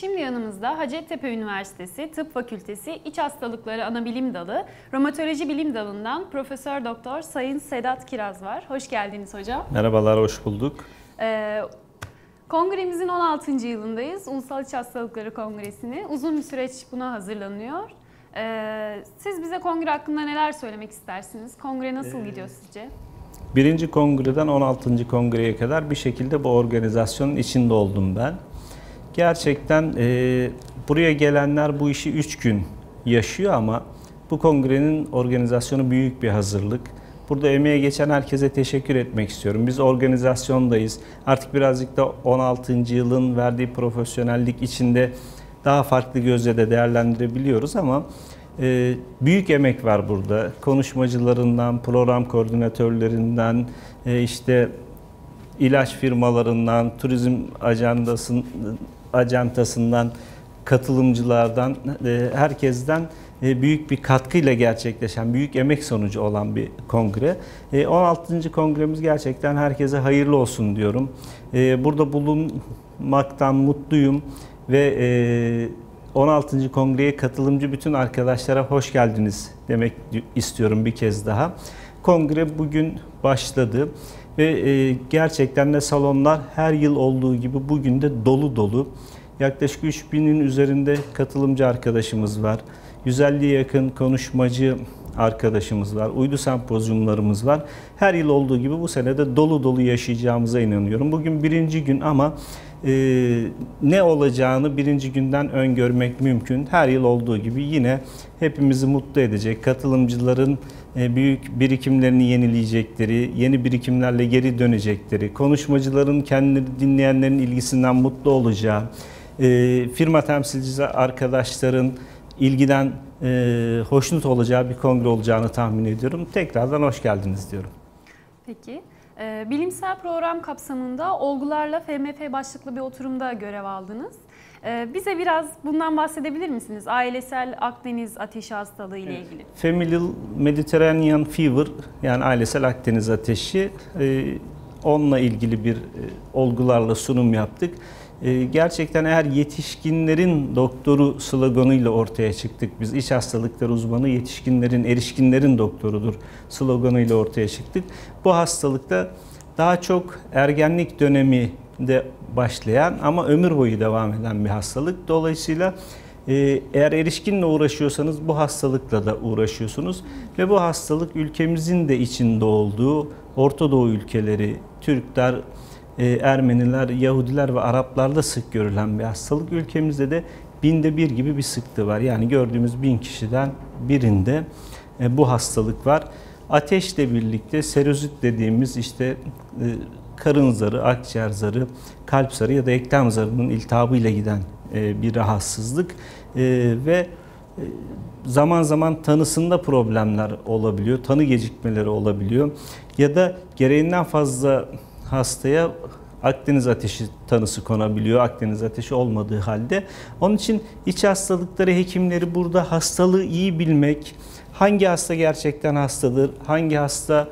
Şimdi yanımızda Hacettepe Üniversitesi Tıp Fakültesi İç Hastalıkları Anabilim Dalı, Romatoloji Bilim Dalı'ndan Profesör Doktor Sayın Sedat Kiraz var. Hoş geldiniz hocam. Merhabalar, hoş bulduk. Ee, kongremizin 16. yılındayız. Ulusal İç Hastalıkları Kongresi'ni. Uzun bir süreç buna hazırlanıyor. Ee, siz bize kongre hakkında neler söylemek istersiniz? Kongre nasıl ee, gidiyor sizce? Birinci kongreden 16. kongreye kadar bir şekilde bu organizasyonun içinde oldum ben. Gerçekten e, buraya gelenler bu işi 3 gün yaşıyor ama bu kongrenin organizasyonu büyük bir hazırlık. Burada emeğe geçen herkese teşekkür etmek istiyorum. Biz organizasyondayız. Artık birazcık da 16. yılın verdiği profesyonellik içinde daha farklı gözle de değerlendirebiliyoruz ama e, büyük emek var burada. Konuşmacılarından, program koordinatörlerinden, e, işte ilaç firmalarından, turizm ajandasın, ajantasından, katılımcılardan, e, herkesten e, büyük bir katkıyla gerçekleşen, büyük emek sonucu olan bir kongre. 16. E, kongremiz gerçekten herkese hayırlı olsun diyorum. Burada bulunmaktan mutluyum ve 16. kongreye katılımcı bütün arkadaşlara hoş geldiniz demek istiyorum bir kez daha. Kongre bugün başladı ve gerçekten de salonlar her yıl olduğu gibi bugün de dolu dolu. Yaklaşık 3000'in üzerinde katılımcı arkadaşımız var. 150'ye yakın konuşmacı arkadaşımız var. Uydu sempozyumlarımız var. Her yıl olduğu gibi bu sene de dolu dolu yaşayacağımıza inanıyorum. Bugün birinci gün ama e, ne olacağını birinci günden öngörmek mümkün. Her yıl olduğu gibi yine hepimizi mutlu edecek, katılımcıların e, büyük birikimlerini yenileyecekleri, yeni birikimlerle geri dönecekleri, konuşmacıların kendileri dinleyenlerin ilgisinden mutlu olacağı, e, firma temsilcisi arkadaşların ilgiden e, hoşnut olacağı bir kongre olacağını tahmin ediyorum. Tekrardan hoş geldiniz diyorum. Peki. E, bilimsel program kapsamında olgularla FMF başlıklı bir oturumda görev aldınız. E, bize biraz bundan bahsedebilir misiniz? Ailesel Akdeniz ateşi hastalığı ile evet. ilgili. Familial Mediterranean Fever yani ailesel Akdeniz ateşi e, onunla ilgili bir e, olgularla sunum yaptık. Ee, gerçekten eğer yetişkinlerin doktoru sloganıyla ortaya çıktık. Biz iç hastalıkları uzmanı yetişkinlerin, erişkinlerin doktorudur sloganıyla ortaya çıktık. Bu hastalıkta daha çok ergenlik dönemi de başlayan ama ömür boyu devam eden bir hastalık. Dolayısıyla e, eğer erişkinle uğraşıyorsanız bu hastalıkla da uğraşıyorsunuz ve bu hastalık ülkemizin de içinde olduğu Orta Doğu ülkeleri, Türkler, Ermeniler, Yahudiler ve Araplarda sık görülen bir hastalık. Ülkemizde de binde bir gibi bir sıklığı var. Yani gördüğümüz bin kişiden birinde e, bu hastalık var. Ateşle birlikte serozit dediğimiz işte e, karın zarı, akciğer zarı, kalp zarı ya da eklem zarının iltihabıyla giden bir rahatsızlık ve zaman zaman tanısında problemler olabiliyor, tanı gecikmeleri olabiliyor ya da gereğinden fazla hastaya Akdeniz ateşi tanısı konabiliyor. Akdeniz ateşi olmadığı halde. Onun için iç hastalıkları hekimleri burada hastalığı iyi bilmek, hangi hasta gerçekten hastadır, hangi hasta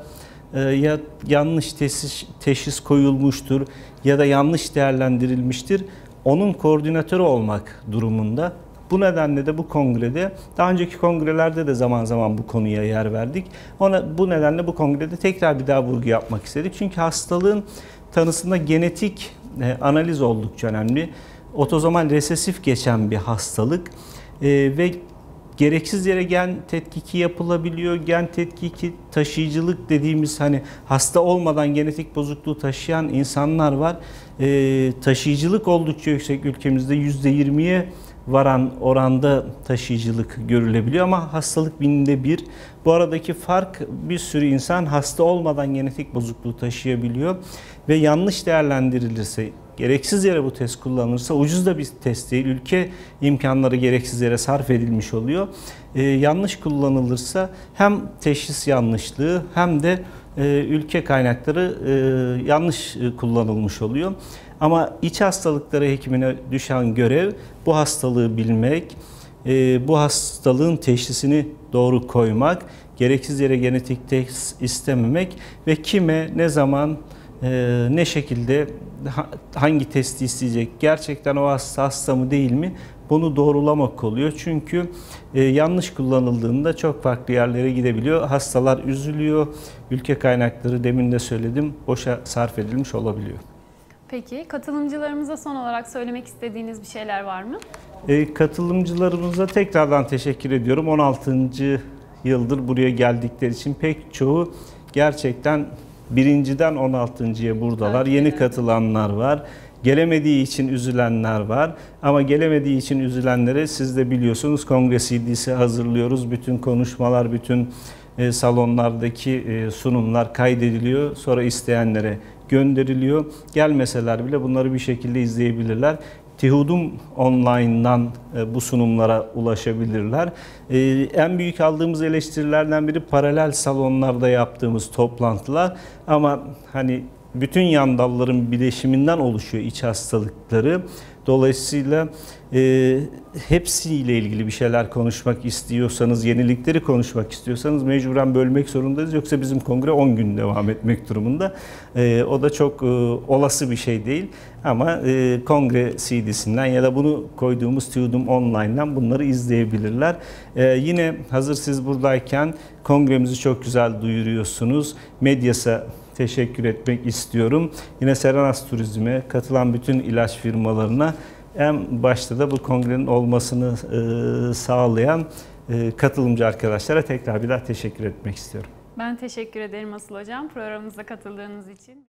e, ya yanlış teşhis, teşhis koyulmuştur ya da yanlış değerlendirilmiştir. Onun koordinatörü olmak durumunda. Bu nedenle de bu kongrede, daha önceki kongrelerde de zaman zaman bu konuya yer verdik. Ona bu nedenle bu kongrede tekrar bir daha vurgu yapmak istedik. Çünkü hastalığın tanısında genetik e, analiz oldukça önemli. Otozomal resesif geçen bir hastalık e, ve gereksiz yere gen tetkiki yapılabiliyor. Gen tetkiki taşıyıcılık dediğimiz hani hasta olmadan genetik bozukluğu taşıyan insanlar var. E, taşıyıcılık oldukça yüksek ülkemizde %20'ye varan oranda taşıyıcılık görülebiliyor ama hastalık binde bir. Bu aradaki fark bir sürü insan hasta olmadan genetik bozukluğu taşıyabiliyor ve yanlış değerlendirilirse gereksiz yere bu test kullanılırsa ucuz da bir test değil. Ülke imkanları gereksiz yere sarf edilmiş oluyor. Ee, yanlış kullanılırsa hem teşhis yanlışlığı hem de e, ülke kaynakları e, yanlış e, kullanılmış oluyor. Ama iç hastalıkları hekimine düşen görev bu hastalığı bilmek, e, bu hastalığın teşhisini doğru koymak, gereksiz yere genetik test istememek ve kime, ne zaman, e, ne şekilde ha- hangi testi isteyecek, gerçekten o hasta hasta mı değil mi bunu doğrulamak oluyor. Çünkü e, yanlış kullanıldığında çok farklı yerlere gidebiliyor. Hastalar üzülüyor. Ülke kaynakları demin de söyledim boşa sarf edilmiş olabiliyor. Peki katılımcılarımıza son olarak söylemek istediğiniz bir şeyler var mı? E, katılımcılarımıza tekrardan teşekkür ediyorum. 16. yıldır buraya geldikleri için pek çoğu gerçekten birinciden 16.ya buradalar. Evet, Yeni evet. katılanlar var. Gelemediği için üzülenler var. Ama gelemediği için üzülenlere siz de biliyorsunuz kongre CD'si hazırlıyoruz. Bütün konuşmalar, bütün e, salonlardaki e, sunumlar kaydediliyor. Sonra isteyenlere gönderiliyor. Gelmeseler bile bunları bir şekilde izleyebilirler. Tihudum online'dan e, bu sunumlara ulaşabilirler. E, En büyük aldığımız eleştirilerden biri paralel salonlarda yaptığımız toplantılar. Ama hani bütün yan dalların bileşiminden oluşuyor iç hastalıkları. Dolayısıyla e, hepsiyle ilgili bir şeyler konuşmak istiyorsanız, yenilikleri konuşmak istiyorsanız mecburen bölmek zorundayız. Yoksa bizim kongre 10 gün devam etmek durumunda. E, o da çok e, olası bir şey değil. Ama e, kongre CD'sinden ya da bunu koyduğumuz Tudum Online'dan bunları izleyebilirler. E, yine hazır siz buradayken kongremizi çok güzel duyuruyorsunuz. Medyasa teşekkür etmek istiyorum. Yine Serenas Turizm'e katılan bütün ilaç firmalarına en başta da bu kongrenin olmasını e, sağlayan e, katılımcı arkadaşlara tekrar bir daha teşekkür etmek istiyorum. Ben teşekkür ederim Asıl Hocam programımıza katıldığınız için.